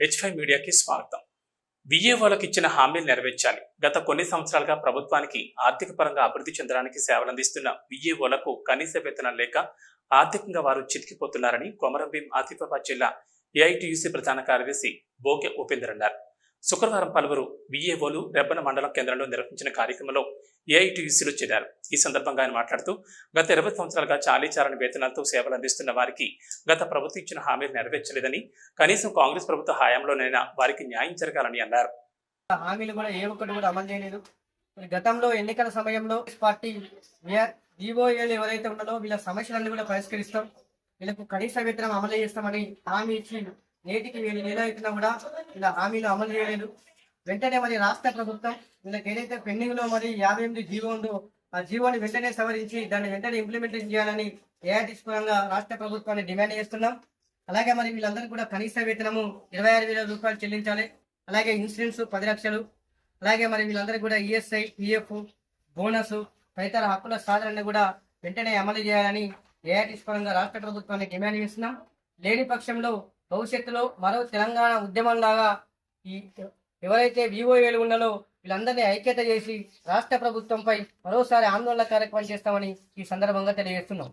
H five మీడియాకి స్వాగతం. విఏఓలకు ఇచ్చిన హామీలు నెరవేర్చాలి. గత కొన్ని సంవత్సరాలుగా ప్రభుత్వానికి ఆర్థిక పరంగా అభివృద్ధి చెందడానికి సేవలందిస్తున్న విఏఓలకు కనీస వేతనం లేక ఆర్థికంగా వారు చితికిపోతున్నారని కొమరంభీం ఆసిఫాబాద్ జిల్లా ఏఐటియుసి ప్రధాన కార్యదర్శి భోగ్య ఉపేందర్ అన్నారు. శుక్రవారం పలువురు విఏఓలు రెబ్బన మండలం కేంద్రంలో నిర్వహించిన కార్యక్రమంలో ఏఐటియుసిలో చేరారు. ఈ సందర్భంగా ఆయన మాట్లాడుతూ గత ఇరవై సంవత్సరాలుగా చాలీచారని వేతనాలతో సేవలు అందిస్తున్న వారికి గత ప్రభుత్వం ఇచ్చిన హామీలు నెరవేర్చలేదని కనీసం కాంగ్రెస్ ప్రభుత్వ హయాంలోనైనా వారికి న్యాయం జరగాలని అన్నారు. హామీలు కూడా ఏ ఒక్కటి కూడా అమలు చేయలేదు. గతంలో ఎన్నికల సమయంలో పార్టీ జీఓఏలు ఎవరైతే ఉన్నారో వీళ్ళ సమస్యలన్నీ కూడా పరిష్కరిస్తాం. వీళ్ళకు కనీస వేతనం అమలు చేస్తామని హామీ ఇచ్చి నేటికి వీళ్ళు నెల అవుతున్నా కూడా ఇలా హామీలు అమలు చేయలేదు. వెంటనే మరి రాష్ట్ర ప్రభుత్వం వీళ్ళకి ఏదైతే పెండింగ్లో మరి యాభై ఎనిమిది జీవో ఉందో ఆ జీవోని వెంటనే సవరించి దాన్ని వెంటనే ఇంప్లిమెంటేషన్ చేయాలని ఏఐటీస్ పరంగా రాష్ట్ర ప్రభుత్వాన్ని డిమాండ్ చేస్తున్నాం. అలాగే మరి వీళ్ళందరికీ కూడా కనీస వేతనము ఇరవై ఆరు వేల రూపాయలు చెల్లించాలి. అలాగే ఇన్సూరెన్స్ పది లక్షలు. అలాగే మరి వీళ్ళందరికీ కూడా ఈఎస్ఐ పిఎఫ్ బోనస్ తదితర హక్కుల సాధనని కూడా వెంటనే అమలు చేయాలని ఏఐటీస్ పరంగా రాష్ట్ర ప్రభుత్వాన్ని డిమాండ్ చేస్తున్నాం. లేని పక్షంలో భవిష్యత్తులో మరో తెలంగాణ ఉద్యమంలాగా ఈ ఎవరైతే వివోఏలు ఉన్నారో వీళ్ళందరినీ ఐక్యత చేసి రాష్ట్ర ప్రభుత్వంపై మరోసారి ఆందోళన కార్యక్రమం చేస్తామని ఈ సందర్భంగా తెలియజేస్తున్నాం.